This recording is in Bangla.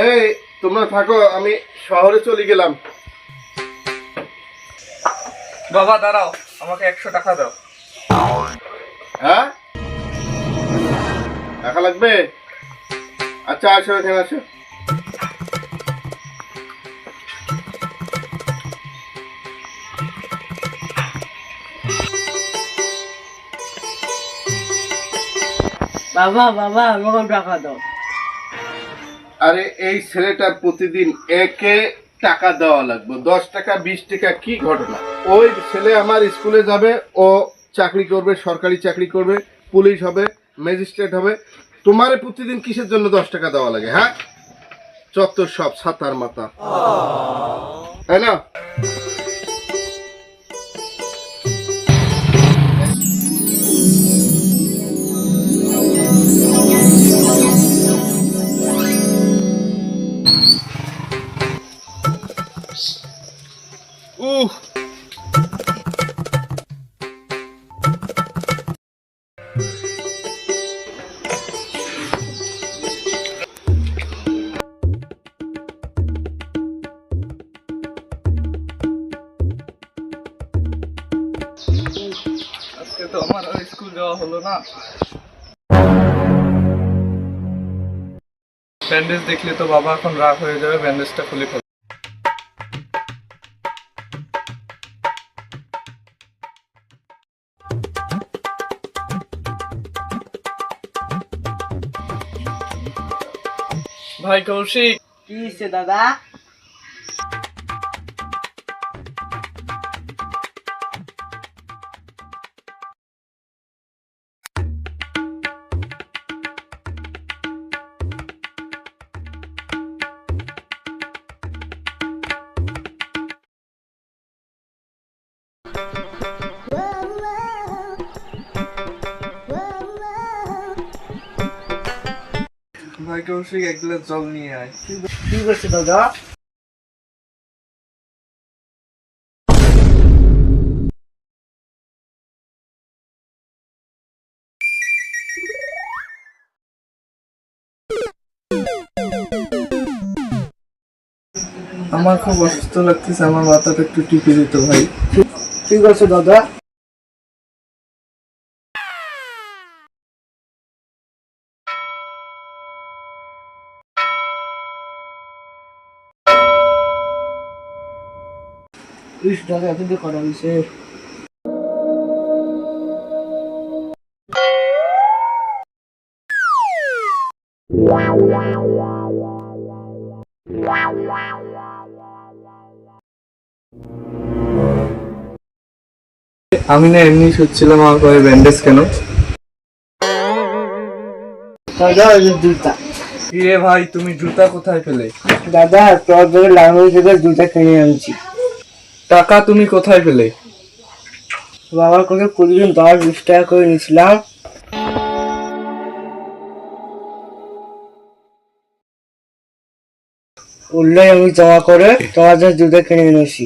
এই তোমরা থাকো আমি শহরে চলে গেলাম। বাবা দাঁড়াও আমাকে একশো টাকা দাও। হ্যাঁ? টাকা লাগবে? আচ্ছা আসো এখানে আসো। বাবা বাবা আমাকে টাকা দাও। আরে এই ছেলেটা প্রতিদিন একে টাকা দেওয়া লাগবে। দশ টাকা, বিশ টাকা, কি ঘটনা? ওই ছেলে আমার স্কুলে যাবে, ও চাকরি করবে, সরকারি চাকরি করবে, পুলিশ হবে, ম্যাজিস্ট্রেট হবে। তোমারে প্রতিদিন কিসের জন্য দশ টাকা দেওয়া লাগে হ্যাঁ? চত্বর সব সাতার মাথা তাই না? উহ আজকে তো আমার স্কুল যাওয়া হলো না। ব্যান্ডেজ দেখলে তো বাবা এখন রাগ হয়ে যাবে ব্যান্ডেজটা খুলে ভাই কৌশিক। কি দাদা? ভাই কৌশিক এক গ্লাস জল নিয়ে আয়। কি করছে দাদা? আমার খুব অসুস্থ লাগতেছে আমার মাথাটা একটু টিপে দিত ভাই। ঠিক আছে দাদা? ইস দাদা এত দিয়ে করা হয়েছে আমি না এমনি শুচ্ছিলাম আমার পায়ে ব্যান্ডেজ কেন? দাদা ওই যে জুতা। ভাই তুমি জুতা কোথায় পেলে? দাদা তোর জন্য লাঙ্গুই থেকে জুতা কিনে আনছি টাকা তুমি কোথায় পেলে? বাবার কাছে প্রতিদিন দশ বিশ টাকা করে নিয়েছিলাম। উল্লাই আমি জমা করে তোমার জন্য জুতো কিনে এনেছি।